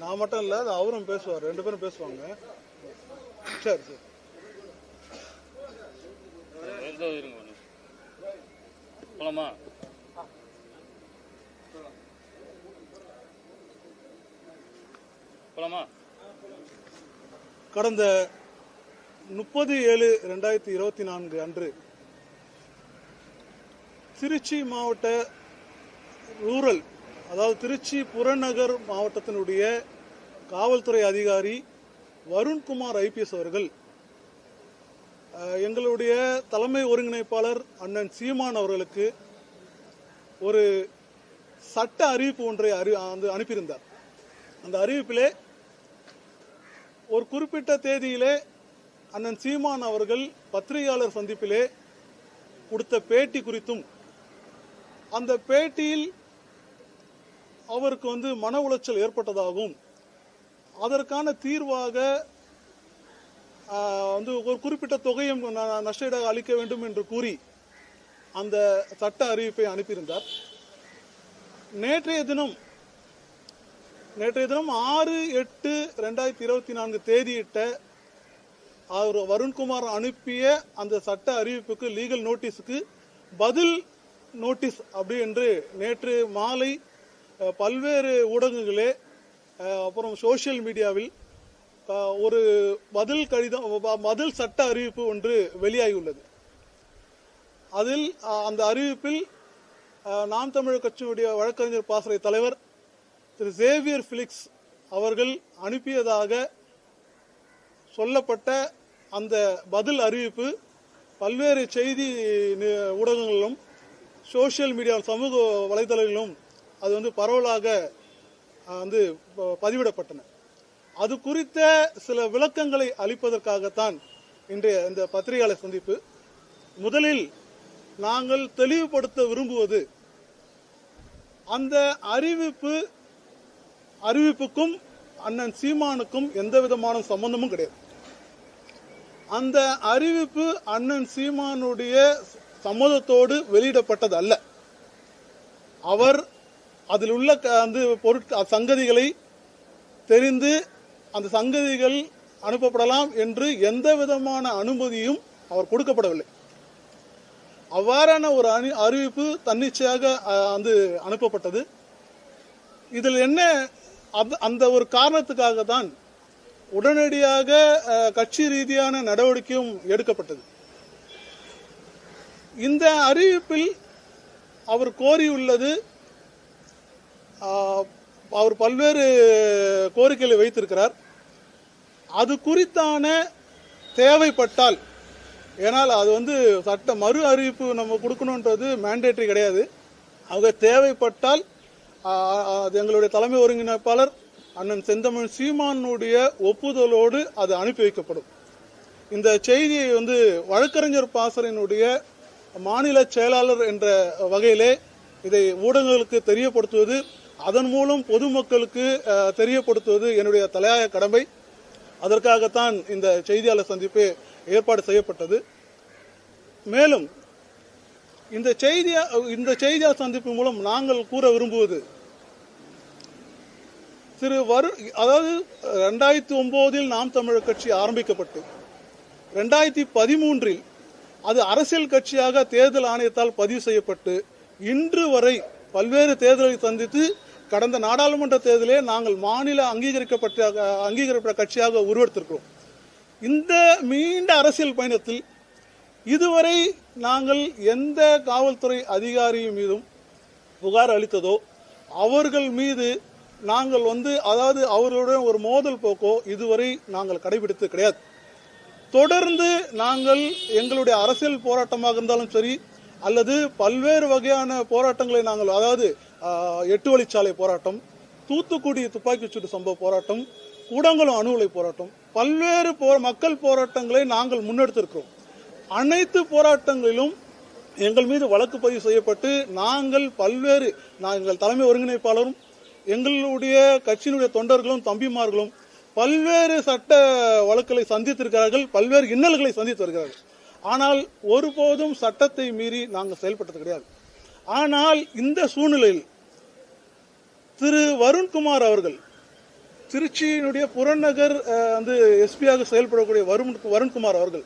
நான் மட்டும் இல்லை அது அவரும் பேசுவார் ரெண்டு பேரும் பேசுவாங்க. சரி சரி. போலாமா? போலாமா? கடந்த முப்பது ஏழு ரெண்டாயிரத்தி இருபத்தி நான்கு அன்று திருச்சி மாவட்ட ரூரல் அதாவது திருச்சி புறநகர் மாவட்டத்தினுடைய காவல்துறை அதிகாரி வருண்குமார் ஐபிஎஸ் அவர்கள் எங்களுடைய தலைமை ஒருங்கிணைப்பாளர் அண்ணன் சீமான் அவர்களுக்கு ஒரு சட்ட அறிவிப்பு ஒன்றை அறி வந்து அனுப்பியிருந்தார். அந்த அறிவிப்பிலே ஒரு குறிப்பிட்ட தேதியிலே அண்ணன் சீமான் அவர்கள் பத்திரிகையாளர் சந்திப்பிலே கொடுத்த பேட்டி குறித்தும் அந்த பேட்டியில் அவருக்கு வந்து மன உளைச்சல் ஏற்பட்டதாகவும் அதற்கான தீர்வாக வந்து ஒரு குறிப்பிட்ட தொகையும் நஷ்டஈடாக அளிக்க வேண்டும் என்று கூறி அந்த சட்ட அறிவிப்பை அனுப்பியிருந்தார். நேற்றைய தினம் நேற்றைய தினம் ஆறு எட்டு ரெண்டாயிரத்தி இருபத்தி நான்கு தேதியிட்ட அவர் வருண்குமார் அனுப்பிய அந்த சட்ட அறிவிப்புக்கு லீகல் நோட்டீஸுக்கு பதில் நோட்டீஸ் அப்படி என்று நேற்று மாலை பல்வேறு ஊடகங்களே அப்புறம் சோஷியல் மீடியாவில் ஒரு பதில் கடிதம் பதில் சட்ட அறிவிப்பு ஒன்று வெளியாகியுள்ளது. அதில் அந்த அறிவிப்பில் நாம் தமிழர் கட்சியினுடைய வழக்கறிஞர் பாசறை தலைவர் திரு சேவியர் பிலிக்ஸ் அவர்கள் அனுப்பியதாக சொல்லப்பட்ட அந்த பதில் அறிவிப்பு பல்வேறு செய்தி ஊடகங்களிலும் சோஷியல் மீடியா சமூக வலைதளங்களிலும் அது வந்து பரவலாக வந்து பதிவிடப்பட்டன. அது குறித்த சில விளக்கங்களை அளிப்பதற்காகத்தான் இன்றைய இந்த பத்திரிகையாளர் சந்திப்பு. முதலில் நாங்கள் தெளிவுபடுத்த விரும்புவது அந்த அறிவிப்பு அறிவிப்புக்கும் அண்ணன் சீமானுக்கும் எந்த விதமான சம்பந்தமும் கிடையாது. அந்த அறிவிப்பு அண்ணன் சீமானுடைய சம்மதத்தோடு வெளியிடப்பட்டது அல்ல அவர் அதில் உள்ள க- அந்த பொருட்கள் சங்கதிகளை தெரிந்து அந்த சங்கதிகள் அனுப்பப்படலாம் என்று எந்த விதமான அனுமதியும் அவர் கொடுக்கப்படவில்லை. அவ்வாறான ஒரு அணி அறிவிப்பு தன்னிச்சையாக அஹ், வந்து அனுப்பப்பட்டது. இதில் என்ன அந்த- அந்த ஒரு காரணத்துக்காக தான் உடனடியாக கட்சி ரீதியான நடவடிக்கையும் எடுக்கப்பட்டது. இந்த அறிவிப்பில் அவர் கோரியுள்ளது அவர் பல்வேறு கோரிக்கைகளை வைத்திருக்கிறார். அது குறித்தான தேவைப்பட்டால் ஏனால் அது வந்து சட்ட மறு அறிவிப்பு நம்ம கொடுக்கணுன்றது மேண்டேட்டரி கிடையாது. அவங்க தேவைப்பட்டால் அது எங்களுடைய தலைமை ஒருங்கிணைப்பாளர் அண்ணன் செந்தமிழ் சீமானுடைய ஒப்புதலோடு அது அனுப்பி வைக்கப்படும். இந்த செய்தியை வந்து வழக்கறிஞர் பாசரனுடைய மாநில செயலாளர் என்ற வகையிலே இதை ஊடகங்களுக்கு தெரியப்படுத்துவது அதன் மூலம் பொதுமக்களுக்கு தெரியப்படுத்துவது என்னுடைய தலையாய கடமை. அதற்காகத்தான் இந்த செய்தியாளர் சந்திப்பு ஏற்பாடு செய்யப்பட்டது. மேலும் இந்த செய்தியா இந்த செய்தியாளர் சந்திப்பு மூலம் நாங்கள் கூற விரும்புவது திரு வரு அதாவது ரெண்டாயிரத்தி ஒம்போதில் நாம் தமிழர் கட்சி ஆரம்பிக்கப்பட்டு ரெண்டாயிரத்தி பதிமூன்றில் அது அரசியல் கட்சியாக தேர்தல் ஆணையத்தால் பதிவு செய்யப்பட்டு இன்று வரை பல்வேறு தேர்தலை சந்தித்து கடந்த நாடாளுமன்ற தேர்தலே நாங்கள் மாநில அங்கீகரிக்கப்பட்ட அங்கீகரிக்கப்பட்ட கட்சியாக உருவெடுத்திருக்கிறோம். இந்த நீண்ட அரசியல் பயணத்தில் இதுவரை நாங்கள் எந்த காவல்துறை அதிகாரி மீதும் புகார் அளித்ததோ அவர்கள் மீது நாங்கள் வந்து அதாவது அவர்களுடன் ஒரு மோதல் போக்கோ இதுவரை நாங்கள் கடைபிடித்தது கிடையாது. தொடர்ந்து நாங்கள் எங்களுடைய அரசியல் போராட்டமாக இருந்தாலும் சரி அல்லது பல்வேறு வகையான போராட்டங்களை நாங்கள் அதாவது எட்டு வழிச்சாலை போராட்டம் தூத்துக்குடி துப்பாக்கிச்சூடு சம்பவ போராட்டம் கூடங்குளம் அணு உலை போராட்டம் பல்வேறு போ மக்கள் போராட்டங்களை நாங்கள் முன்னெடுத்திருக்கிறோம். அனைத்து போராட்டங்களிலும் எங்கள் மீது வழக்கு பதிவு செய்யப்பட்டு நாங்கள் பல்வேறு நாங்கள் தலைமை ஒருங்கிணைப்பாளரும் எங்களுடைய கட்சியினுடைய தொண்டர்களும் தம்பிமார்களும் பல்வேறு சட்ட வழக்குகளை சந்தித்திருக்கிறார்கள் பல்வேறு இன்னல்களை சந்தித்து வருகிறார்கள் ஆனால் ஒருபோதும் சட்டத்தை மீறி நாங்கள் செயல்பட்டது கிடையாது. ஆனால் இந்த சூழ்நிலையில் திரு வருண்குமார் அவர்கள் திருச்சியினுடைய புறநகர் வந்து எஸ்பியாக செயல்படக்கூடிய வருண் வருண்குமார் அவர்கள்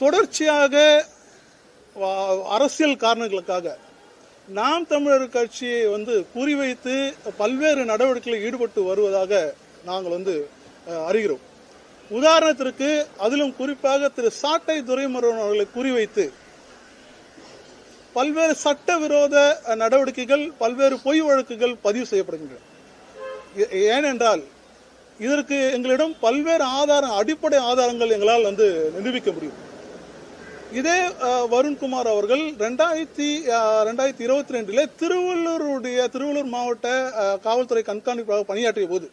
தொடர்ச்சியாக அரசியல் காரணங்களுக்காக நாம் தமிழர் கட்சியை வந்து குறிவைத்து பல்வேறு நடவடிக்கைகளில் ஈடுபட்டு வருவதாக நாங்கள் வந்து அறிகிறோம். உதாரணத்திற்கு அதிலும் குறிப்பாக திரு சாட்டை துரைமுருகன் அவர்களை குறிவைத்து பல்வேறு சட்ட விரோத நடவடிக்கைகள் பல்வேறு பொய் வழக்குகள் பதிவு செய்யப்படுகின்றன. ஏ- ஏனென்றால் இதற்கு எங்களிடம் பல்வேறு ஆதாரம் அடிப்படை ஆதாரங்கள் எங்களால் வந்து நிரூபிக்க முடியும். இதே வருண்குமார் அவர்கள் ரெண்டாயிரத்தி ரெண்டாயிரத்தி இருபத்தி ரெண்டில் திருவள்ளூருடைய திருவள்ளூர் மாவட்ட காவல்துறை கண்காணிப்பாக பணியாற்றிய போது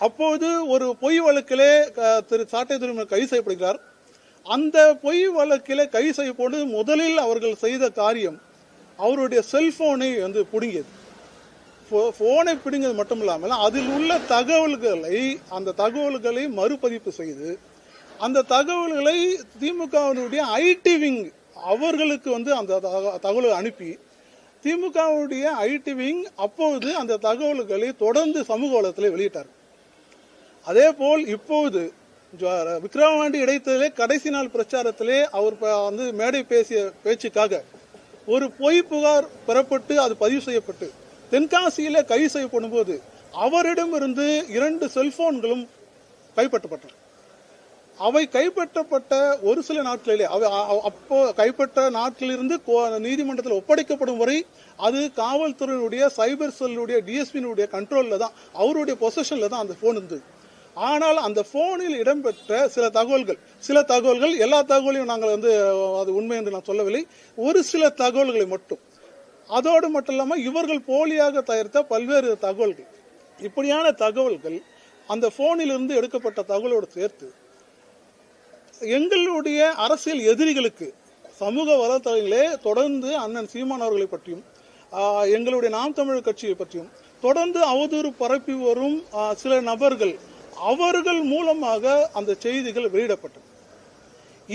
அப்போது ஒரு பொய் வழக்கிலே திரு சாட்டை துறைமுருகன் கைது செய்யப்படுகிறார். அந்த பொய் வழக்கிலே கைது செய்யப்போது முதலில் அவர்கள் செய்த காரியம் அவருடைய செல்போனை வந்து பிடுங்கியது. போ- போனை பிடுங்கிறது மட்டும் இல்லாமல் அதில் உள்ள தகவல்களை அந்த தகவல்களை மறுபதிப்பு செய்து அந்த தகவல்களை திமுகவினுடைய ஐடி விங் அவர்களுக்கு வந்து அந்த தக- தகவலை அனுப்பி திமுகவுடைய ஐடி விங் அப்போது அந்த தகவல்களை தொடர்ந்து சமூக வளத்தில் வெளியிட்டார் அதே போல் இப்போது ஜ- விக்கிரவாண்டி இடைத்தேர்தலே கடைசி நாள் பிரச்சாரத்திலே அவர் வந்து மேடை பேசிய பேச்சுக்காக ஒரு பொய் புகார் பெறப்பட்டு அது பதிவு செய்யப்பட்டு தென்காசியில கைது செய்யப்படும் போது அவரிடமிருந்து இரண்டு செல்போன்களும் கைப்பற்றப்பட்டன. அவை கைப்பற்றப்பட்ட ஒரு சில நாட்களிலே அவை அப்போ கைப்பற்ற நாட்களிலிருந்து கோ- நீதிமன்றத்தில் ஒப்படைக்கப்படும் வரை அது காவல்துறையினுடைய சைபர் செல்லுடைய டிஎஸ்பியினுடைய கண்ட்ரோலில் தான் அவருடைய பொசஷனில் தான் அந்த ஃபோன் இருந்தது. ஆனால் அந்த போனில் இடம்பெற்ற சில தகவல்கள் சில தகவல்கள் எல்லா தகவலையும் நாங்கள் வந்து அது உண்மை என்று நான் சொல்லவில்லை. ஒரு சில தகவல்களை மட்டும். அதோடு மட்டும் இல்லாமல் இவர்கள் போலியாக தயாரித்த பல்வேறு தகவல்கள். இப்படியான தகவல்கள் அந்த போனிலிருந்து எடுக்கப்பட்ட தகவலோடு சேர்த்து எங்களுடைய அரசியல் எதிரிகளுக்கு சமூக வலைத்தளங்களே தொடர்ந்து அண்ணன் சீமான் அவர்களை பற்றியும் எங்களுடைய நாம் தமிழர் கட்சியை பற்றியும் தொடர்ந்து அவதூறு பரப்பி வரும் சில நபர்கள் அவர்கள் மூலமாக அந்த செய்திகள் வெளியிடப்பட்டது.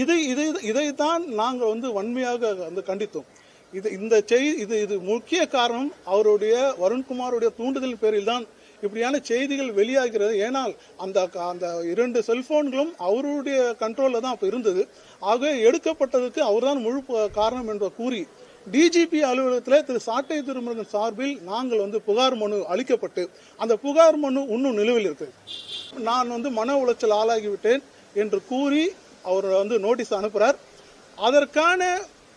இது இது இதைத்தான் நாங்கள் வந்து வன்மையாக வந்து கண்டித்தோம். இது இந்த செய் இது இது முக்கிய காரணம் அவருடைய வருண்குமாருடைய தூண்டுதல் பேரில் தான் இப்படியான செய்திகள் வெளியாகிறது. ஏனால் அந்த அந்த இரண்டு செல்போன்களும் அவருடைய கண்ட்ரோலில் தான் அப்போ இருந்தது. ஆகவே எடுக்கப்பட்டதுக்கு அவர்தான் முழு காரணம் என்று கூறி டிஜிபி அலுவலகத்தில் திரு சாட்டை திருமுருகன் சார்பில் நாங்கள் வந்து புகார் மனு அளிக்கப்பட்டு அந்த புகார் மனு இன்னும் நிலுவையில் இருக்குது. நான் வந்து மன உளைச்சல் ஆளாகிவிட்டேன் என்று கூறி அவர் வந்து நோட்டீஸ் அனுப்புகிறார் அதற்கான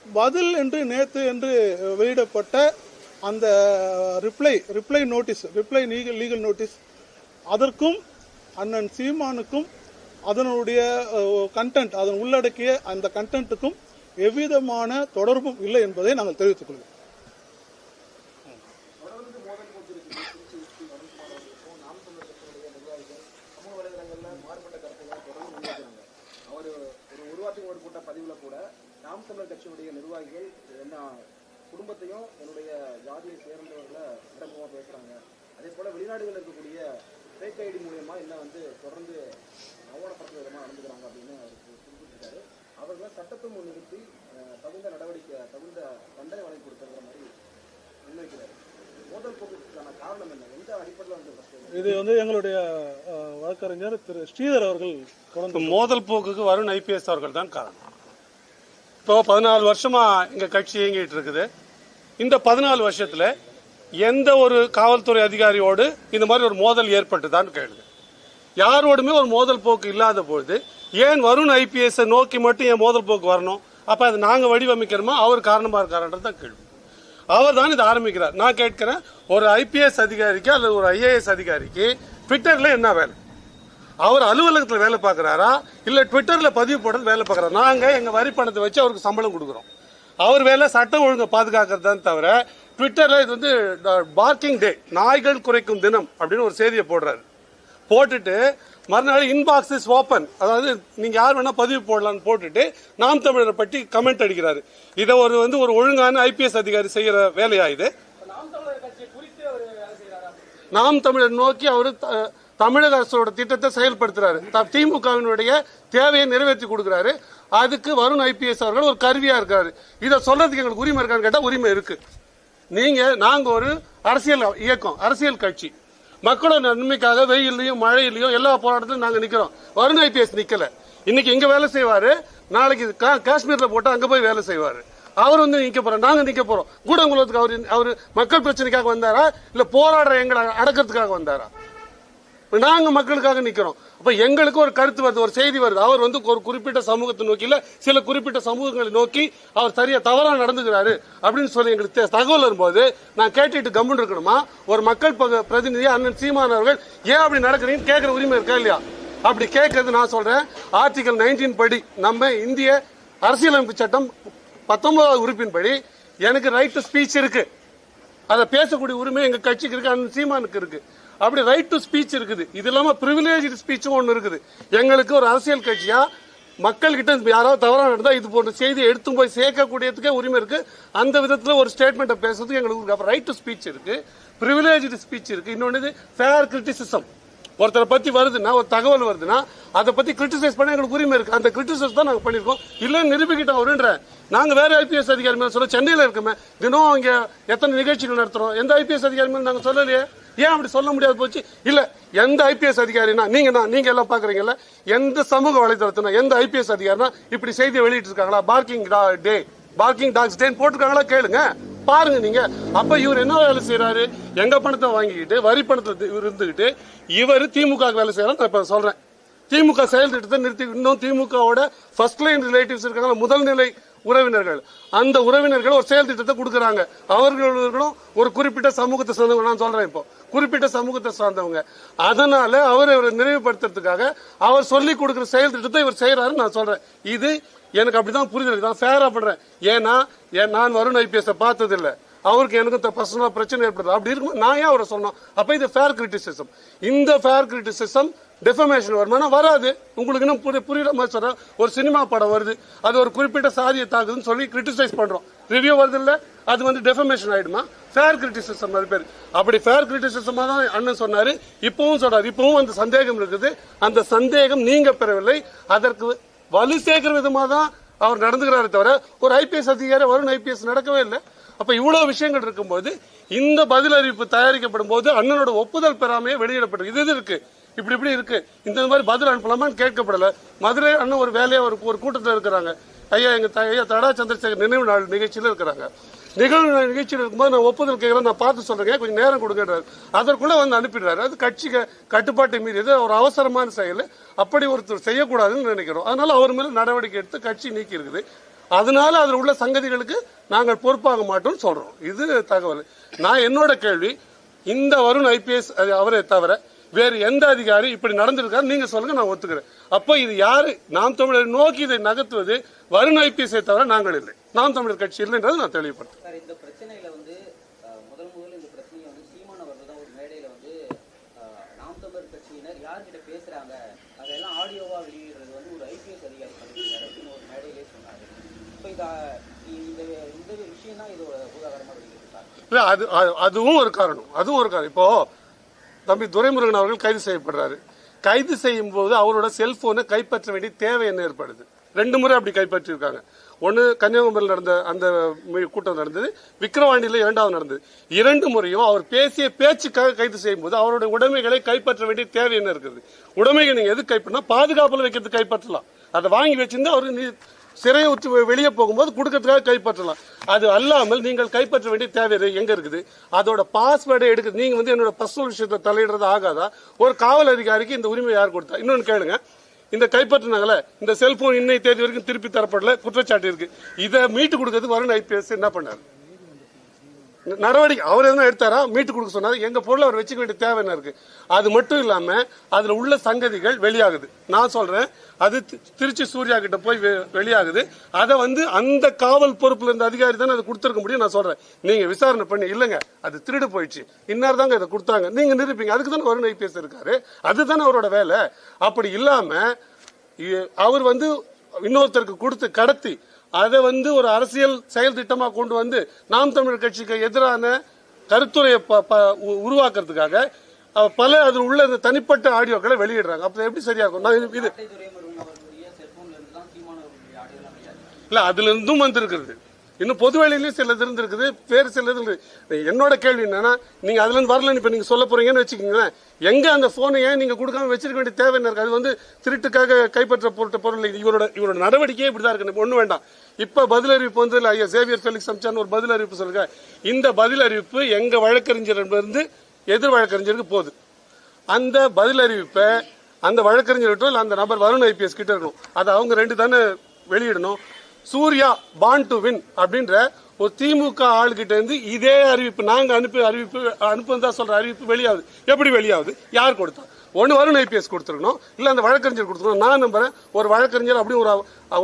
பதில் என்று நேற்று என்று வெளியிடப்பட்ட அந்த reply reply notice reply legal legal notice அதற்கும் அண்ணன் சீமானுக்கும் அதனுடைய கண்டென்ட் அதன் உள்ளடக்கிய அந்த கண்டென்ட்டுக்கும் எவ்விதமான தொடர்பும் இல்லை என்பதை நாங்கள் தெரிவித்துக் கொள்கிறோம் தொடர்ந்து மோதல் போட்டிருக்கு திருச்சி வருண்குமார் அவர்களுக்கும் நாம் தமிழர் கட்சியினுடைய நிர்வாகிகள் சமூக வலைதளங்கள்ல மாறுபட்ட கருத்துக்களை தொடர்ந்து முன்வைக்கிறாங்க அவர் ஒரு உருவாக்கி ஒரு போட்ட பதிவுல கூட கட்சியினுடைய நிர்வாகிகள் என்ன குடும்பத்தையும் என்னுடைய ஜாதியை சேர்ந்தவர்களை சிறப்பமா பேசுறாங்க. அதே போல வெளிநாடுகளில் இருக்கக்கூடிய ஃபேக் ஐடி மூலியமா என்ன வந்து தொடர்ந்து அவமானப்படுத்துற விதமா நடந்துக்கிறாங்க அப்படின்னு அவர் குறிப்பிட்டிருக்காரு. அவர்களை சட்டத்தை முன்னிறுத்தி தகுந்த நடவடிக்கை தகுந்த தண்டனை வழங்கி கொடுத்துருக்கிற மாதிரி முன்வைக்கிறாரு. மோதல் போக்குக்கான காரணம் என்ன? எந்த அடிப்படையில் வந்து first இது வந்து எங்களுடைய வழக்கறிஞர் திரு ஸ்ரீதர் அவர்கள் மோதல் போக்குக்கு வருண் ஐபிஎஸ் அவர்கள் தான் காரணம். இப்போ பதினாலு வருஷமா எங்க கட்சி இயங்கிட்டு இருக்குது. இந்த பதினாலு வருஷத்துல எந்த ஒரு காவல்துறை அதிகாரியோடு இந்த மாதிரி ஒரு மோதல் ஏற்பட்டுதான்னு கேளுங்க. யாரோடுமே ஒரு மோதல் போக்கு இல்லாத பொழுது ஏன் வருண் ஐபிஎஸ் நோக்கி மட்டும் ஏன் மோதல் போக்கு வரணும்? அப்ப அது நாங்க வடிவமைக்கிறோமா? அவர் காரணமா இருக்காருன்றது தான் கேள்வி. அவர் தான் இதை ஆரம்பிக்கிறார். நான் கேட்கிறேன் ஒரு ஐபிஎஸ் அதிகாரிக்கு அல்லது ஒரு ஐஏஎஸ் அதிகாரிக்கு ட்விட்டர்ல என்ன வேலை? அவர் அலுவலகத்தில் வேலை பார்க்குறாரா? இல்லை ட்விட்டரில் பதிவு போடுறது வேலை பார்க்குறாரா? நாங்கள் எங்கள் வரி பணத்தை வச்சு அவருக்கு சம்பளம் கொடுக்குறோம். அவர் வேலை சட்டம் ஒழுங்கை பாதுகாக்கிறது தான் தவிர ட்விட்டரில் இது வந்து பார்க்கிங் டே நாய்கள் குறைக்கும் தினம் அப்படின்னு ஒரு செய்தியை போடுறாரு. போட்டுட்டு மறுநாள் இன்பாக்ஸ் இஸ் ஓப்பன் அதாவது நீங்க யார் வேணா பதிவு போடலாம்னு போட்டுட்டு நாம் தமிழரை பற்றி கமெண்ட் அடிக்கிறாரு. இதை ஒரு வந்து ஒரு ஒழுங்கான ஐபிஎஸ் அதிகாரி செய்யற வேலையா இது? நாம் தமிழர் நோக்கி அவர் தமிழக அரசோட திட்டத்தை செயல்படுத்துறாரு. த- திமுகவினுடைய தேவையை நிறைவேற்றி கொடுக்குறாரு. அதுக்கு வருண் ஐபிஎஸ் அவர்கள் ஒரு கருவியா இருக்காரு. இதை சொல்றதுக்கு எங்களுக்கு உரிமை இருக்கான்னு கேட்டா உரிமை இருக்கு. நீங்க நாங்க ஒரு அரசியல் இயக்கம் அரசியல் கட்சி. மக்களோட நன்மைக்காக வெயிலையும் மழையிலையும் எல்லா போராட்டத்திலும் நாங்க நிக்கிறோம். வருண் ஐபிஎஸ் நிக்கல. இன்னைக்கு இங்க வேலை செய்வாரு. நாளைக்கு கா- காஷ்மீர்ல போட்டு அங்க போய் வேலை செய்வாரு. அவர் வந்து நிக்க போறோம் நாங்க நிக்க போறோம். கூடங்குளத்துக்கு அவர் அவர் மக்கள் பிரச்சனைக்காக வந்தாரா? இல்ல போராடுற எங்களை அடக்கிறதுக்காக வந்தாரா? நாங்கள் மக்களுக்காக நிற்கிறோம் அப்போ எங்களுக்கு ஒரு கருத்து வருது ஒரு செய்தி வருது. அவர் வந்து ஒரு குறிப்பிட்ட சமூகத்தை நோக்கியில் சில குறிப்பிட்ட சமூகங்களை நோக்கி அவர் சரியா தவறாக நடந்துக்கிறாரு அப்படின்னு சொல்லி எங்களுக்கு தகவல் வரும்போது நான் கேட்டுட்டு கம்முன்னு இருக்கணுமா? ஒரு மக்கள் பக- பிரதிநிதி அண்ணன் சீமான் அவர்கள் ஏன் அப்படி நடக்கிறீங்கன்னு கேட்குற உரிமை இருக்கா இல்லையா? அப்படி கேட்கறது நான் சொல்றேன். ஆர்டிகல் 19 படி நம்ம இந்திய அரசியலமைப்பு சட்டம் பத்தொன்பதாவது உறுப்பின்படி எனக்கு ரைட் டு ஸ்பீச் இருக்கு. அதை பேசக்கூடிய உரிமை எங்க கட்சிக்கு இருக்கு அண்ணன் சீமானுக்கு இருக்கு. அப்படி ரைட் டு ஸ்பீச் இருக்குது. இது இல்லாமல் ப்ரிவிலேஜ் ஸ்பீச்சும் ஒன்று இருக்குது. எங்களுக்கு ஒரு அரசியல் கட்சியாக மக்கள்கிட்ட யாராவது தவறாக நடந்தால் இது போன்ற செய்தியை எடுத்து போய் சேர்க்கக்கூடியதுக்கே உரிமை இருக்குது அந்த விதத்தில் ஒரு ஸ்டேட்மெண்ட்டை பேசுறதுக்கு எங்களுக்கு ரைட் டு ஸ்பீச் இருக்குது ப்ரிவிலேஜ் ஸ்பீச் இருக்குது இன்னொன்று ஃபேர் கிரிட்டிசிசம் ஒருத்தரை பற்றி வருதுன்னா ஒரு தகவல் வருதுன்னா அதை பற்றி கிரிட்டிசைஸ் பண்ண எங்களுக்கு உரிமை இருக்குது அந்த கிரிட்டிசைஸ் தான் நாங்கள் பண்ணியிருக்கோம் இல்லைன்னு நிரூபிக்கிட்டோம் அப்படின்ற நாங்கள் வேறு ஐபிஎஸ் அதிகாரி மேலே சொல்ல சென்னையில் இருக்குமே தினம் அங்கே எத்தனை நிகழ்ச்சிகள் நடத்துகிறோம் எந்த ஐபிஎஸ் அதிகாரி மேலே நாங்கள் சொல்லலையே? ஏன் அப்படி சொல்ல முடியாது போச்சு? இல்ல எந்த ஐபிஎஸ் அதிகாரினா நீங்க தான் நீங்க எல்லாம் பாக்குறீங்கல்ல எந்த சமூக வலைதளத்தினா எந்த ஐபிஎஸ் அதிகாரினா இப்படி செய்தியை வெளியிட்டு இருக்காங்களா பார்க்கிங் டே பார்க்கிங் டாக்ஸ் டேன்னு போட்டிருக்காங்களா? கேளுங்க. பாருங்க நீங்க. அப்ப இவர் என்ன வேலை செய்யறாரு எங்க பணத்தை வாங்கிக்கிட்டு வரி பணத்தை இவர் இருந்துகிட்டு இவர் திமுக வேலை செய்யறாரு நான் இப்ப சொல்றேன். திமுக செயல் திட்டத்தை நிறுத்தி இன்னும் திமுகவோட ஃபர்ஸ்ட் லைன் ரிலேட்டிவ்ஸ் இருக்காங்க முதல் நிலை உறவினர்கள். அந்த உறவினர்கள் ஒரு செயல் திட்டத்தை கொடுக்குறாங்க. அவர்களும் ஒரு குறிப்பிட்ட சமூகத்தை சேர்ந்தவங்க நான் சொல்றேன் இப்போ. குறிப்பிட்ட சமூகத்தை சார்ந்தவங்க. அதனால அவர் இவரை நிறைவுபடுத்துறதுக்காக அவர் சொல்லி கொடுக்குற செயல் திட்டத்தை இவர் செய்யறாருன்னு நான் சொல்றேன். இது எனக்கு அப்படிதான் புரிதல் நான் ஃபேரா பண்றேன். ஏன்னா ஏன் நான் வருண் ஐபிஎஸ் பார்த்தது அவருக்கு எனக்கு பர்சனலா பிரச்சனை ஏற்படுது. அப்படி இருக்கும் நான் ஏன் அவரை சொன்னோம்? அப்ப இது ஃபேர் கிரிட்டிசிசம் இந்த ஃபேர் கிரிட்டிசிசம் டெஃபமேஷன் வருமானம் வராது. உங்களுக்கு இன்னும் புரிய புரியுற மாதிரி சொல்கிறேன் ஒரு சினிமா படம் வருது. அது ஒரு குறிப்பிட்ட சாதியை தாக்குதுன்னு சொல்லி கிரிட்டிசைஸ் பண்ணுறோம் ரிவ்யூ வருது இல்லை அது வந்து டெஃபமேஷன் ஆயிடுமா? ஃபேர் கிரிட்டிசிசம் அது பேர். அப்படி ஃபேர் கிரிட்டிசிசமாக தான் அண்ணன் சொன்னார். இப்பவும் சொல்கிறார் இப்பவும் அந்த சந்தேகம் இருக்குது. அந்த சந்தேகம் நீங்க பெறவில்லை. அதற்கு வலு சேர்க்கிற விதமாக தான் அவர் நடந்துக்கிறாரே தவிர ஒரு ஐபிஎஸ் அதிகாரி வருண் ஐபிஎஸ் நடக்கவே இல்லை. அப்போ இவ்வளோ விஷயங்கள் இருக்கும்போது இந்த பதில் அறிவிப்பு தயாரிக்கப்படும் போது அண்ணனோட ஒப்புதல் பெறாமையே வெளியிடப்பட்டது இது இது இருக்கு. இப்படி இப்படி இருக்கு. இந்த மாதிரி பதில் அனுப்பலாமான்னு கேட்கப்படல. மதுரை அண்ணன் ஒரு வேலையா ஒரு ஒரு கூட்டத்தில் இருக்கிறாங்க. ஐயா எங்க ஐயா தடா சந்திரசேகர் நினைவு நாள் நிகழ்ச்சியில் இருக்கிறாங்க. நிகழ்வு நாள் நிகழ்ச்சியில் இருக்கும்போது நான் ஒப்புதல் கேட்குறேன். நான் பார்த்து சொல்றேன். கொஞ்சம் நேரம் கொடுங்கன்றாரு. அதற்குள்ள வந்து அனுப்பிடுறாரு. அது கட்சி கட்டுப்பாட்டை மீறியது ஒரு அவசரமான செயல். அப்படி ஒருத்தர் செய்யக்கூடாதுன்னு நினைக்கிறோம். அதனால அவர் மேலே நடவடிக்கை எடுத்து கட்சி நீக்கி இருக்குது. அதனால அதில் உள்ள சங்கதிகளுக்கு நாங்கள் பொறுப்பாக மாட்டோம்னு சொல்றோம். இது தகவல். நான் என்னோட கேள்வி இந்த வருண் ஐபிஎஸ் அவரை தவிர வேறு எந்த அதிகாரி இப்படி நடந்திருக்காரு நீங்க சொல்லுங்க நான் ஒத்துக்கிறேன். அப்போ இது யாரு? நாம் தமிழர் நோக்கி இதை நகர்த்துவது வருண் ஐபிஎஸ்ஐ தவிர நாங்கள் இல்லை. நாம் தமிழர் கட்சி இல்லைன்றது நான் தெளிவுபடுத்தேன் இந்த பிரச்சனையில வந்து அஹ், முதல் முதல்ல இந்த பிரச்சனையை வந்து சீமான் அவர்கள் தான் ஒரு மேடையில வந்து அஹ், நாம் தமிழர் கட்சியினர் யார்கிட்ட பேசுறாங்க? அதெல்லாம் ஆடியோவா வெளியிடுறது வந்து ஒரு ஐபிஎஸ் அதிகாரி பண்ணிருக்காரு அப்படின்னு ஒரு மேடையிலே சொன்னாரு இப்போ இந்த இந்த இந்த விஷயம் தான் இதோட உதாரணமா வெளியிட்டிருக்காங்க இல்ல அது அது- அதுவும் ஒரு காரணம். அதுவும் ஒரு காரணம். இப்போ தம்பி துரைமுருகன் அவர்கள் கைது செய்யப்படுறாரு. கைது செய்யும் போது அவரோட செல்போனை கைப்பற்ற வேண்டிய தேவை என்ன ஏற்படுது? ரெண்டு முறை அப்படி கைப்பற்றியிருக்காங்க ஒன்று கன்னியாகுமரியில் நடந்த அந்த கூட்டம் நடந்தது விக்கிரவாண்டியில இரண்டாவது நடந்தது. இரண்டு முறையும் அவர் பேசிய பேச்சுக்காக கைது செய்யும் போது அவருடைய உடைமைகளை கைப்பற்ற வேண்டிய தேவை என்ன இருக்குது? உடைமைகள் நீங்கள் எது கைப்பற்றினா பாதுகாப்பில் வைக்கிறது கைப்பற்றலாம். அதை வாங்கி வச்சிருந்தா அவர் சிறையை விட்டு வெளியே போகும்போது கொடுக்கறதுக்காக கைப்பற்றலாம். அது அல்லாமல் நீங்கள் கைப்பற்ற வேண்டிய தேவை எங்க இருக்குது? அதோட பாஸ்வேர்டை எடுக்குது நீங்க வந்து என்னோட பர்சனல் விஷயத்தை தலையிடுறது ஆகாதா? ஒரு காவல் அதிகாரிக்கு இந்த உரிமை யார் கொடுத்தா? இன்னொன்னு கேளுங்க. இந்த கைப்பற்றினாங்கல்ல இந்த செல்போன் இன்னை தேதி வரைக்கும் திருப்பி தரப்படல குற்றச்சாட்டு இருக்கு. இதை மீட்டு கொடுக்கறதுக்கு வருண் ஐபிஎஸ் என்ன பண்ணாரு? நடவடிக்கை அவர் எதுனா எடுத்தாரா? மீட்டு கொடுக்க சொன்னார். எங்க பொருளை அவர் வச்சுக்க வேண்டிய தேவை என்ன இருக்கு? அது மட்டும் இல்லாம அதுல உள்ள சங்கதிகள் வெளியாகுது. நான் சொல்றேன் அது தி- திருச்சி சூர்யா கிட்ட போய் வெ- வெளியாகுது. அதை வந்து அந்த காவல் பொறுப்புல இருந்த அதிகாரி தானே அதை கொடுத்துருக்க முடியும்? நான் சொல்றேன். நீங்க விசாரணை பண்ணி இல்லைங்க அது திருடு போயிடுச்சு. இன்னார் தாங்க இதை கொடுத்தாங்க. நீங்க நிரூபிங்க. அதுக்கு தானே வருண் ஐபிஎஸ் இருக்காரு. அதுதானே அவரோட வேலை. அப்படி இல்லாம அவர் வந்து இன்னொருத்தருக்கு கொடுத்து கடத்தி அதை வந்து ஒரு அரசியல் செயல் திட்டமா கொண்டு வந்து நாம் தமிழர் கட்சிக்கு எதிரான கருத்துரையை உருவாக்குறதுக்காக பல அதில் உள்ள இந்த தனிப்பட்ட ஆடியோக்களை வெளியிடுறாங்க. அப்ப எப்படி சரியா இருக்கும்? நான் இது- இல்ல அதுல இருந்தும் வந்திருக்கிறது. இன்னும் பொது வேலையிலையும் சிலது இருந்திருக்குது வேறு சிலது இருக்கு என்னோட கேள்வி என்னன்னா நீங்க அதுல இருந்து வரலன்னு இப்ப நீங்க சொல்ல போறீங்கன்னு வச்சுக்கோங்களேன். எங்க அந்த போனை ஏன் நீங்க கொடுக்காம வச்சிருக்க வேண்டிய தேவை என்ன இருக்கு? அது வந்து திருட்டுக்காக கைப்பற்ற போட்ட பொருள் இவரோட இவரோட நடவடிக்கையே இப்படிதான் இருக்கு. ஒண்ணு வேண்டாம். இப்ப பதில் அறிவிப்பு வந்து ஐயா சேவியர் ஃபெலிக்ஸ் அம்சான் ஒரு பதில் அறிவிப்பு சொல்லுங்க இந்த பதில் அறிவிப்பு எங்க வழக்கறிஞரிடமிருந்து எதிர் வழக்கறிஞருக்கு போகுது. அந்த பதில் அறிவிப்பை அந்த வழக்கறிஞர்கிட்ட இல்ல அந்த நபர் வருண் ஐபிஎஸ் கிட்ட இருக்கணும். அதை அவங்க ரெண்டு தானே வெளியிடணும். சூர்யா பான் டு வின் அப்படின்ற ஒரு திமுக ஆளுகிட்ட இருந்து இதே அறிவிப்பு நாங்கள் அனுப்பி அறிவிப்பு அனுப்புனதா சொல்ற அறிவிப்பு வெளியாகுது. எப்படி வெளியாகுது? யார் கொடுத்தா? ஒன்று வருண் ஐபிஎஸ் கொடுத்துருக்கணும். இல்லை அந்த வழக்கறிஞர் கொடுத்துருக்கணும். நான் நம்புறேன் ஒரு வழக்கறிஞர் அப்படி ஒரு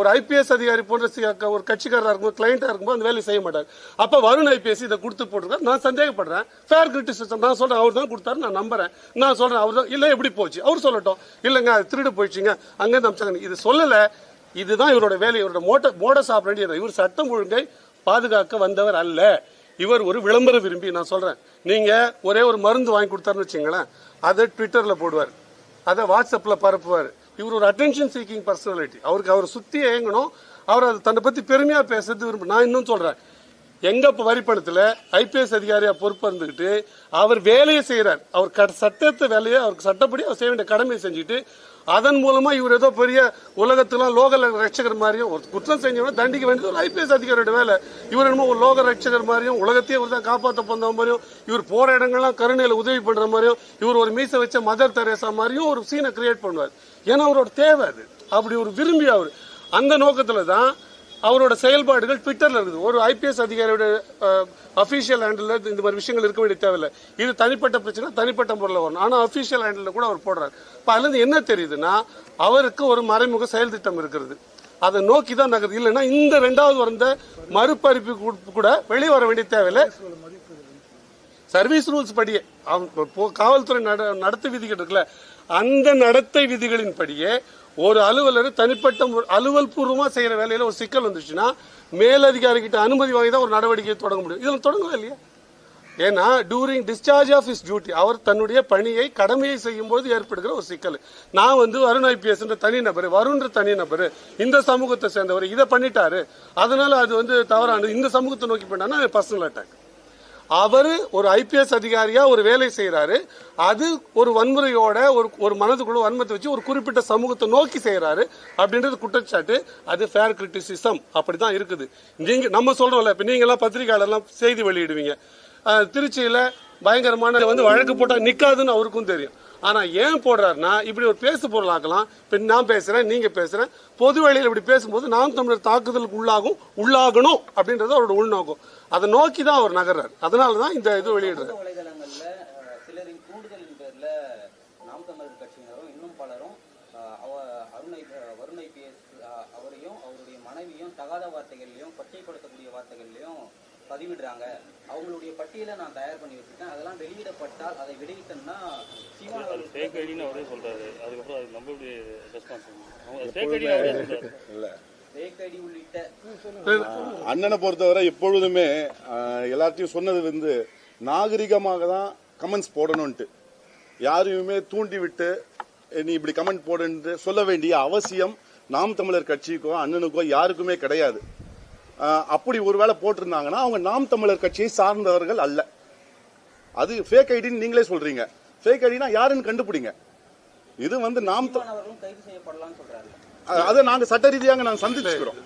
ஒரு ஐபிஎஸ் அதிகாரி போன்ற ஒரு கட்சிக்காரராக இருக்கும்போது கிளைண்ட்டாக இருக்கும்போது அந்த வேலையை செய்ய மாட்டார். அப்போ வருண் ஐபிஎஸ் இதை கொடுத்து போட்டிருக்காரு. நான் சந்தேகப்படுறேன். ஃபேர் கிரிட்டிசிசம் நான் சொல்கிறேன் அவர் தான் கொடுத்தாரு. நான் நம்புறேன். நான் சொல்கிறேன் அவர் தான் இல்லை எப்படி போச்சு? அவர் சொல்லட்டும். இல்லைங்க அது திருடு போயிடுச்சுங்க. அங்கேருந்து அமிச்சாங்க இது சொல்லலை. இதுதான் இவரோட வேலை. இவரோட மோட்ட மோடஸ் ஆபரேட்டி இவர் சட்டம் ஒழுங்கை பாதுகாக்க வந்தவர் அல்ல. இவர் ஒரு விளம்பர விரும்பி நான் சொல்றேன். நீங்க ஒரே ஒரு மருந்து வாங்கி கொடுத்தாருன்னு வச்சுங்களேன் அதை ட்விட்டர்ல போடுவார். அதை வாட்ஸ்அப்ல பரப்புவார். இவர் ஒரு அட்டென்ஷன் சீக்கிங் பர்சனாலிட்டி அவருக்கு அவரை சுத்தி ஏங்கணும் அவர் அதை தன்னை பத்தி பெருமையா பேசுறது விரும்ப நான் இன்னும் சொல்றேன். எங்க இப்ப வரிப்பணத்துல ஐபிஎஸ் அதிகாரியா பொறுப்பு இருந்துகிட்டு அவர் வேலையை செய்யறார் அவர் சட்டத்தை வேலையை அவருக்கு சட்டப்படி அவர் செய்ய வேண்டிய கடமையை செஞ்சுட்டு அதன் மூலமா இவர் ஏதோ பெரிய உலகத்துல லோக ரட்சகர் மாதிரியும் ஒரு குற்றம் செஞ்சவன தண்டிக்க வேண்டியது ஒரு ஐபிஎஸ் அதிகாரியோட வேலை. இவர் என்னமோ ஒரு லோக ரட்சகர் மாதிரியும் உலகத்தையே இவர் தான் காப்பாற்ற போன மாதிரியும் இவர் போற இடங்கள்லாம் கருணையில உதவி பண்ற மாதிரியும் இவர் ஒரு மீசை வச்ச மதர் தெரேசா மாதிரியும் ஒரு சீனை கிரியேட் பண்ணுவார். ஏன்னா அவரோட தேவை அது. அப்படி ஒரு விரும்பி அவர் அந்த நோக்கத்துல தான் அவரோட செயல்பாடுகள் ட்விட்டர்ல இருக்குது. ஒரு ஐபிஎஸ் அதிகாரியோட அபிஷியல் ஹேண்டில் இந்த மாதிரி விஷயங்கள் இருக்க வேண்டிய தேவையில்லை. இது தனிப்பட்ட பிரச்சனை தனிப்பட்ட முறையில் வரணும். ஆனால் அபிஷியல் ஹேண்டில் கூட அவர் போடுறாரு. இப்போ அதுலேருந்து என்ன தெரியுதுன்னா அவருக்கு ஒரு மறைமுக செயல் திட்டம் இருக்கிறது. அதை நோக்கி தான் நகருது. இல்லைன்னா இந்த ரெண்டாவது வந்த மறுபறிப்பு கூட- வெளியே வர வேண்டிய தேவையில்லை. சர்வீஸ் ரூல்ஸ் படியே அவன் இப்போ காவல்துறை நட- நடத்தை விதிகள் இருக்குல்ல அந்த நடத்தை விதிகளின் படியே ஒரு அலுவலர் தனிப்பட்ட அலுவல் பூர்வமாக செய்கிற வேலையில் ஒரு சிக்கல் வந்துச்சுன்னா மேலதிகாரிகிட்ட அனுமதி வாங்கி தான் ஒரு நடவடிக்கையை தொடங்க முடியும். இதில் தொடங்கவே இல்லையா? ஏன்னா during discharge of his duty அவர் தன்னுடைய பணியை கடமையை செய்யும் போது ஏற்படுகிற ஒரு சிக்கல். நான் வந்து வருண் ஐபிஎஸ் தனி நபர் வருண்ன்ற தனி நபர் இந்த சமூகத்தை சேர்ந்தவர் இதை பண்ணிட்டாரு. அதனால அது வந்து தவறானது. இந்த சமூகத்தை நோக்கி பண்ணான்னா பர்சனல் அட்டாக் அவர் ஒரு ஐபிஎஸ் அதிகாரியா ஒரு வேலை செய்யறாரு அது ஒரு வன்முறையோட ஒரு ஒரு மனதுக்குள்ள வன்மத்தை வச்சு ஒரு குறிப்பிட்ட சமூகத்தை நோக்கி செய்யறாரு அப்படின்றது குற்றச்சாட்டு. அது ஃபேர் கிரிட்டிசிசம் அப்படிதான் இருக்குது. நீங்க நம்ம சொல்றோம்ல இப்ப நீங்க எல்லாம் பத்திரிகையாளர்லாம் செய்தி வெளியிடுவீங்க. திருச்சியில் திருச்சியில பயங்கரமான வந்து வழக்கு போட்டா நிக்காதுன்னு அவருக்கும் தெரியும். ஆனா ஏன் போடுறாருன்னா இப்படி ஒரு பேசு பொருளாக்கலாம் இப்ப நான் பேசுறேன் நீங்க பேசுறேன். பொது வெளியில் இப்படி பேசும்போது நாம் தமிழர் தாக்குதலுக்கு உள்ளாகும் உள்ளாகணும் அப்படின்றது அவரோட உள்நோக்கம். அதை நோக்கி தான் அவர் நகர்றாரு. அதனால தான் இந்த இது வெளியிடுறாரு. அவரையும் அவருடைய மனைவியும் தகாத வார்த்தைகள்லயும் கொச்சைப்படுத்தக்கூடிய வார்த்தைகள்லயும் பதிவிடுறாங்க. அவங்களுடைய பட்டியலை நான் தயார் பண்ணி வச்சிருக்கேன். அதெல்லாம் வெளியிடப்பட்டால் அதை ஐடின்னு அவரே சொல்றாரு. அதுக்கப்புறம் அது நம்ம எப்படி ரெஸ்பான்ஸ் இல்ல. அண்ணனை பொறுத்தவரை எப்பொழுதுமே ஆஹ், எல்லார்ட்டையும் சொன்னது வந்து நாகரிகமாக தான் கமெண்ட்ஸ் போடணும்ட்டு யாரையுமே தூண்டி விட்டு "ஏய், நீ இப்படி கமெண்ட் போடுன்னு சொல்ல வேண்டிய அவசியம் நாம் தமிழர் கட்சிக்கோ அண்ணனுக்கோ யாருக்குமே கிடையாது. அப்படி ஒருவேளை போட்டிருந்தாங்கன்னா அவங்க நாம் தமிழர் கட்சியை சார்ந்தவர்கள் அல்ல. அது ஃபேக் ஐடின்னு நீங்களே சொல்றீங்க. ஃபேக் ஐடினா யாருன்னு கண்டுபிடிங்க. இது வந்து நாம் கைது செய்யப்படலாம்னு சொல்றாரு. அஹ், அதை நாங்கள் சட்ட ரீதியாக நாங்கள் சந்திச்சுக்கிறோம்.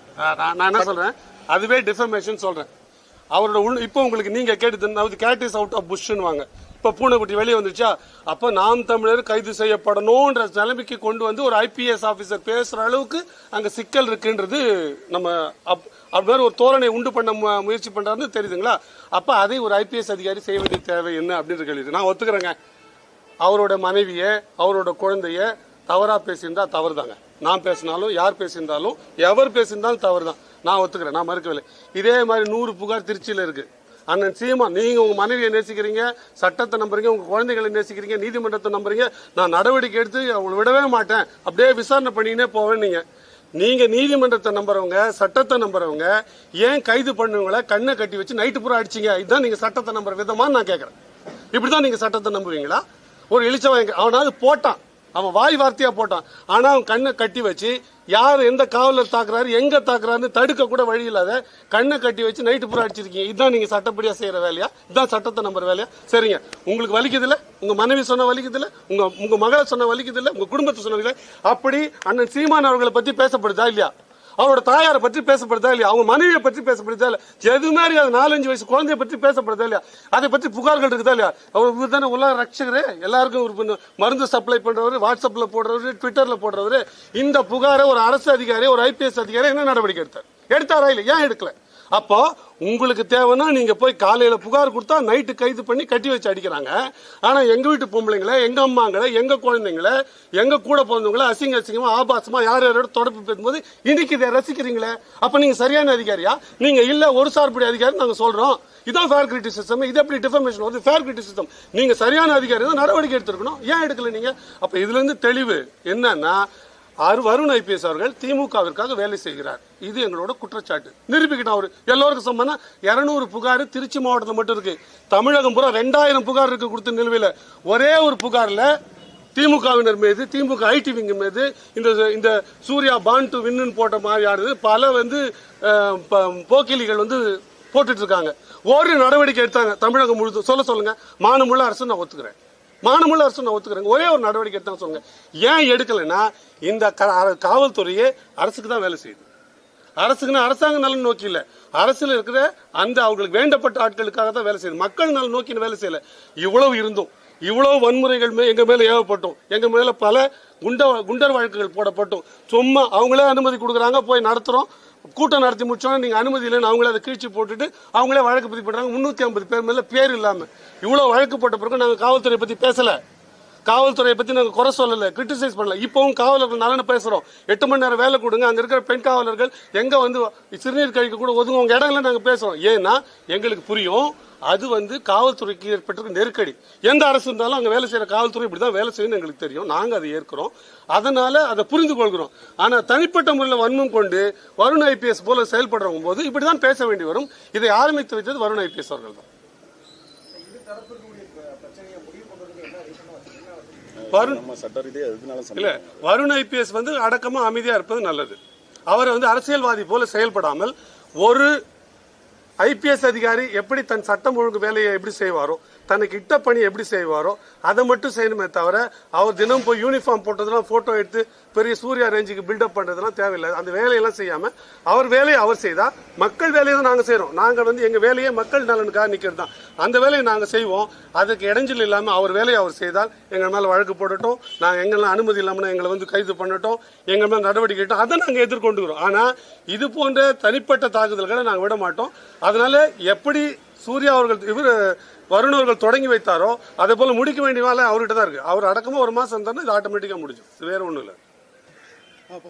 நான் என்ன சொல்கிறேன் அதுவே டிஃபர்மேஷன் சொல்கிறேன் அவரோட உள் இப்போ உங்களுக்கு நீங்கள் கேட்டு கேட் இஸ் அவுட் ஆஃப் புஷ்ன்னு வாங்க இப்போ பூனைக்குட்டி வெளியே வந்துச்சா அப்போ நாம் தமிழர் கைது செய்யப்படணும்ன்ற நிலைமைக்கு கொண்டு வந்து ஒரு ஐபிஎஸ் ஆஃபீஸர் பேசுகிற அளவுக்கு அங்கே சிக்கல் இருக்குன்றது நம்ம அப் அப்படி மாதிரி ஒரு தோரணை உண்டு பண்ண மு- முயற்சி பண்ணுறாருன்னு தெரியுதுங்களா? அப்போ அதை ஒரு ஐபிஎஸ் அதிகாரி செய்ய வேண்டிய தேவை என்ன அப்படின்ற கேள்வி நான் ஒத்துக்கிறேங்க. அவரோட மனைவியை அவரோட குழந்தைய தவறாக பேசியிருந்தா தவறுதாங்க. நான் பேசினாலும் யார் பேசியிருந்தாலும் எவர் பேசியிருந்தாலும் தவறுதான். நான் ஒத்துக்கிறேன் நான் மறுக்கவில்லை. இதே மாதிரி நூறு புகார் திருச்சியில் இருக்கு. அண்ணன் சீமா நீங்க உங்க மனைவியை நேசிக்கிறீங்க சட்டத்தை நம்புறீங்க உங்க குழந்தைகளை நேசிக்கிறீங்க நீதிமன்றத்தை நம்புறீங்க நான் நடவடிக்கை எடுத்து அவங்களை விடவே மாட்டேன். அப்படியே விசாரணை பண்ணினே போவேன் நீங்க. நீங்க நீதிமன்றத்தை நம்புறவங்க சட்டத்தை நம்புறவங்க ஏன் கைது பண்ணவங்கள கண்ணை கட்டி வச்சு நைட்டு பூரா அடிச்சீங்க? இதுதான் நீங்க சட்டத்தை நம்புற விதமா நான் கேட்கறேன் இப்படிதான் நீங்க சட்டத்தை நம்புவீங்களா? ஒரு இழிச்சவன் அவனாவது போட்டான். அவன் வாய் வார்த்தையா போட்டான். ஆனா அவன் கண்ணை கட்டி வச்சு யார் எந்த காவலர் தாக்குறாரு எங்க தாக்குறாருன்னு தடுக்க கூட வழி இல்லாத கண்ணை கட்டி வச்சு நைட்டு பூரா அடிச்சிருக்கீங்க. இதுதான் நீங்க சட்டப்படியா செய்யற வேலையா? இதுதான் சட்டத்தை நம்புற வேலையா? சரிங்க. உங்களுக்கு வலிக்குது உங்கள் உங்க மனைவி சொன்ன வலிக்குது உங்கள் உங்க உங்க மகளை சொன்ன வலிக்குது உங்கள் உங்க குடும்பத்தை சொன்ன அப்படி அண்ணன் சீமான் அவர்களை பத்தி பேசப்படுதா இல்லையா? அவரோட தாயாரை பற்றி பேசப்படுதா இல்லையா? அவங்க மனைவியை பற்றி பேசப்படுதா இல்லையா? எதுவுமே அது நாலஞ்சு வயசு குழந்தைய பற்றி பேசப்படுதா இல்லையா? அதை பற்றி புகார்கள் இருக்குதா இல்லையா? அவர் இவர் தானே உலக ரட்சகரே. எல்லாருக்கும் ஒரு மருந்து சப்ளை பண்றவர் வாட்ஸ்அப்ல போடுறவர் ட்விட்டர்ல போடுறவர் இந்த புகாரை ஒரு அரசு அதிகாரி ஒரு ஐபிஎஸ் அதிகாரி என்ன நடவடிக்கை எடுத்தார்? எடுத்தாரா இல்லை ஏன் எடுக்கல? அப்போ உங்களுக்கு தேவைன்னா நீங்க போய் காலையில புகார் கொடுத்தா நைட்டு கைது பண்ணி கட்டி வச்சு அடிக்கிறாங்க. ஆனா எங்க வீட்டு பொம்பளைங்களை எங்க அம்மாங்களை எங்க குழந்தைங்களை எங்க கூட பிறந்தவங்களை அசிங்க அசிங்கமா ஆபாசமா யார் யாரோட தொடர்பு பேசும்போது இன்னைக்கு இதை ரசிக்கிறீங்களே? அப்ப நீங்க சரியான அதிகாரியா? நீங்க இல்ல ஒரு சார்புடைய அதிகாரி நாங்க சொல்றோம். இதான் ஃபேர் கிரிட்டிசிசம் இது எப்படி டிஃபர்மேஷன் வருது? ஃபேர் கிரிட்டிசிசம் நீங்க சரியான அதிகாரி தான் நடவடிக்கை எடுத்திருக்கணும். ஏன் எடுக்கல நீங்க? அப்ப இதுல இருந்து தெளிவு என்னன்னா ஆறு வருண் ஐபிஎஸ் அவர்கள் திமுகவிற்காக வேலை செய்கிறார். இது எங்களோட குற்றச்சாட்டு. நிரூபிக்கிட்டோம் அவர். எல்லோருக்கும் சம்பந்தம் இரநூறு புகார் திருச்சி மாவட்டத்தில் மட்டும் இருக்கு. தமிழகம் பூரா ரெண்டாயிரம் புகார் இருக்கு கொடுத்த நிலுவையில். ஒரே ஒரு புகாரில் திமுகவினர் மீது திமுக ஐடி விங்க மீது இந்த இந்த சூர்யா பான் டு வின்னு போட்ட மாதிரியானது பல வந்து ப- போக்கிலிகள் வந்து போட்டுட்டு இருக்காங்க. ஒரு நடவடிக்கை எடுத்தாங்க. தமிழகம் முழுது சொல்ல சொல்லுங்க. மானமுள்ள அரசு நான் ஒத்துக்கிறேன். மானமுள்ள அரசு நான் ஒத்துக்கிறேங்க. ஒரே ஒரு நடவடிக்கை எடுத்தாங்க சொல்லுங்க. ஏன் எடுக்கலைன்னா இந்த காவல்துறையே அரசுக்கு தான் வேலை செய்யுது. அரசுக்குன்னு அரசாங்க நலன் நோக்கி இல்லை. அரசுல இருக்கிற அந்த அவங்களுக்கு வேண்டப்பட்ட ஆட்களுக்காக தான் வேலை செய்யுது. மக்கள் நலன் நோக்கி வேலை செய்யல. இவ்வளவு இருந்தும் இவ்வளவு வன்முறைகள் மே- எங்க மேல ஏவப்பட்டோம். எங்க மேல பல குண்ட குண்டர் வழக்குகள் போடப்பட்டோம். சும்மா அவங்களே அனுமதி கொடுக்குறாங்க போய் நடத்துறோம். கூட்டம் நடத்தி முடிச்சோன்னா நீங்க அனுமதி இல்லைன்னு அவங்களே அதை கீழ்ச்சி போட்டுட்டு அவங்களே வழக்கு பதிவு பண்றாங்க. முன்னூத்தி ஐம்பது பேர் மேல பேர் இல்லாம. இவ்வளவு வழக்கு போட்ட பிறகு நாங்க காவல்துறை பத்தி பேசல. காவல்துறையை பற்றி நாங்கள் குறை சொல்லல கிரிட்டிசைஸ் பண்ணல. இப்போவும் காவலர்கள் நலனை பேசுகிறோம் எட்டு மணி நேரம் வேலை கொடுங்க அங்கே இருக்கிற பெண் காவலர்கள் எங்கே வந்து சிறுநீர் கழிக்க கூட ஒதுங்கும் உங்கள் இடங்களில் நாங்கள் பேசுகிறோம் ஏன்னா எங்களுக்கு புரியும் அது வந்து காவல்துறைக்கு ஏற்பட்டிருக்க நெருக்கடி. எந்த அரசு இருந்தாலும் அங்கே வேலை செய்கிற காவல்துறை இப்படிதான் வேலை செய்யணும் எங்களுக்கு தெரியும். நாங்கள் அதை ஏற்கிறோம். அதனால் அதை புரிந்து கொள்கிறோம் ஆனால் தனிப்பட்ட முறையில் வன்மம் கொண்டு வருண் ஐபிஎஸ் போல செயல்படுறவங்க போது இப்படிதான் பேச வேண்டி வரும். இதை ஆரம்பித்து வைத்தது வருண் ஐபிஎஸ் அவர்கள் தான் வருண். இல்ல வருண் ஐபிஎஸ் வந்து அடக்கமா அமைதியா இருப்பது நல்லது அவர் வந்து அரசியல்வாதி போல செயல்படாமல் ஒரு ஐபிஎஸ் அதிகாரி எப்படி தன் சட்டம் ஒழுங்கு வேலையை எப்படி செய்வாரோ தனக்கு இட்ட பணி எப்படி செய்வாரோ அதை மட்டும் செய்யணுமே தவிர அவர் தினம் போய் யூனிஃபார்ம் போட்டதெல்லாம் போட்டோ எடுத்து பெரிய சூர்யா ரேஞ்சுக்கு பில்டப் பண்ணுறதுலாம் தேவையில்லை. அந்த வேலையெல்லாம் செய்யாம அவர் வேலையை அவர் செய்தா மக்கள் வேலையை தான் நாங்க செய்றோம். நாங்கள் வந்து எங்க வேலையை மக்கள் நலனுக்காக நிக்கிறது தான். அந்த வேலையை நாங்க செய்வோம். அதுக்கு இடைஞ்சல் இல்லாம அவர் வேலையை அவர் செய்தால் எங்க மேல வழக்கு போடட்டும். நாங்கள் எங்கெல்லாம் அனுமதி இல்லாமல் எங்களை வந்து கைது பண்ணட்டும். எங்க மேல நடவடிக்கை எடுத்தோம் அதை நாங்கள் எதிர்கொண்டுக்கிறோம் ஆனா இது போன்ற தனிப்பட்ட தாக்குதல்களை நாங்கள் விட மாட்டோம். அதனால எப்படி சூர்யா அவர்கள் இவர் வருணர்கள் தொடங்கி வைத்தாரோ அதே போல முடிக்க வேண்டிய வேலை அவர்கிட்ட தான் இருக்கு. அவர் அடக்கமா ஒரு மாசம் இருந்தாருன்னா இது ஆட்டோமேட்டிக்கா முடிஞ்சும். இது வேற ஒண்ணும் இல்லை. அப்போ